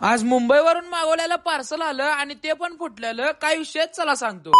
आज मुंबईवरून मागवलेलं पार्सल आलं आणि ते पण फुटलेलं. काय विषयच? चला सांगतो.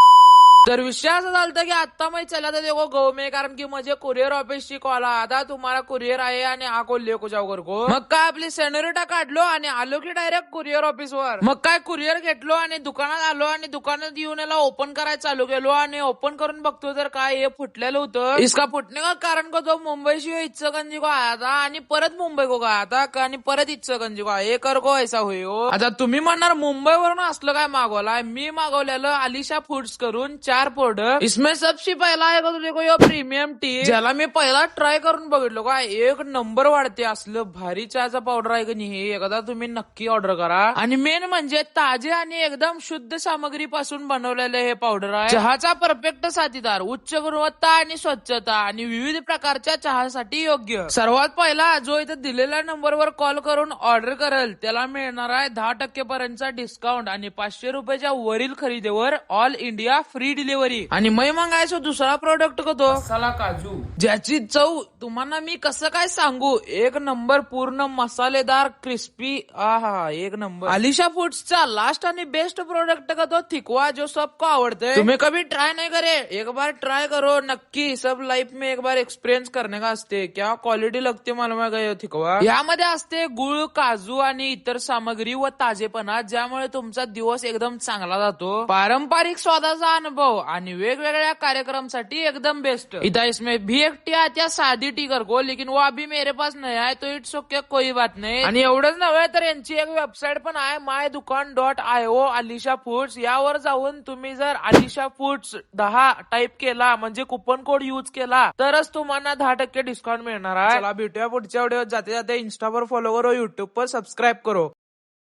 तर विषय असा झालता की आता मैं चला था देखो गाँव में कारण की मुझे कुरिअर ऑफिस ची कॉल आला तुम्हाला कुरिअर आहे आणि हा को लेको जाऊ को मग काय आपली सेनोरिटा काढलो आणि आलो की डायरेक्ट कुरिअर ऑफिस वर? मग काय कुरिअर घेतलो आणि दुकानात आलो आणि दुकानात येऊन याला ओपन करायला चालू केलो आणि ओपन करून बघतो तर काय हे फुटलेलं होतं. इसका फुटणे का कारण को तो मुंबई शिवाय इच्छगंजी को आया था आणि परत मुंबई को गया था आणि परत इच्छगंजी को. हे कर को ऐसा होई हो. आता तुम्ही म्हणणार मुंबईवरून असलं काय मागवलाय? मी मागवलेलं आलिशा फूड्स करून चार प्रोडक्ट इसमें सबसे पहिला आहे का तुझे? को यो प्रीमियम टी ज्याला मी पहिला ट्राय करून बघितलो काय एक नंबर वाढते असलं. भारी चहाचा पावडर आहे का नाही हे? एकदा तुम्ही नक्की ऑर्डर करा. आणि मेन म्हणजे ताजे आणि एकदम शुद्ध सामग्री पासून बनवलेलं हे पावडर आहे. चहाचा परफेक्ट साथीदार उच्च गुणवत्ता आणि स्वच्छता आणि विविध प्रकारच्या चहासाठी योग्य. सर्वात पहिला जो इथे दिलेल्या नंबरवर कॉल करून ऑर्डर करेल. त्याला मिळणार आहे दहा टक्के पर्यंतचा डिस्काउंट आणि पाचशे रुपयाच्या वरील खरेदीवर ऑल इंडिया फ्री डिलिव्हरी आणि मै मागायचो दुसरा प्रोडक्ट तो? मसाला काजू. ज्याची चव तुम्हाला मी कसं काय सांगू? एक नंबर पूर्ण मसालेदार क्रिस्पी आहा एक नंबर अलिशा फूड्सचा लास्ट आणि बेस्ट प्रोडक्ट का तो? थिकवा जो सबको आवडते तुम्ही कभी ट्राय नहीं करे. एक बार ट्राय करो. नक्की सब लाइफ में एक बार एक्सपिरियंस करने का असते. क्या क्वालिटी लगते मला काय थिकवा? यामध्ये असते गुळ काजू आणि इतर सामग्री व ताजेपणा ज्यामुळे तुमचा दिवस एकदम चांगला जातो. पारंपरिक स्वादाचा अनुभव. आणि वेगवेगळ्या कार्यक्रमसाठी एकदम बेस्ट इधर इसमें भी एक टी आती है साधी टी कर को लेकिन वो अभी मेरे पास नहीं आहे तो इट्स ओके कोई बात नाही. आणि एवढंच नव्हे तर यांची एक वेबसाईट पण आहे my Dukaan dot I O Alisha foods यावर जाऊन तुम्ही जर अलिशा फूड्स दहा टाईप केला म्हणजे कुपन कोड युज केला तरच तुम्हाला दहा टक्के डिस्काउंट मिळणार आहे. चला भेटूया पुढच्या व्हिडिओ जाते जाते इंस्टावर फॉलो करो युट्यूब पर सबस्क्राईब करो.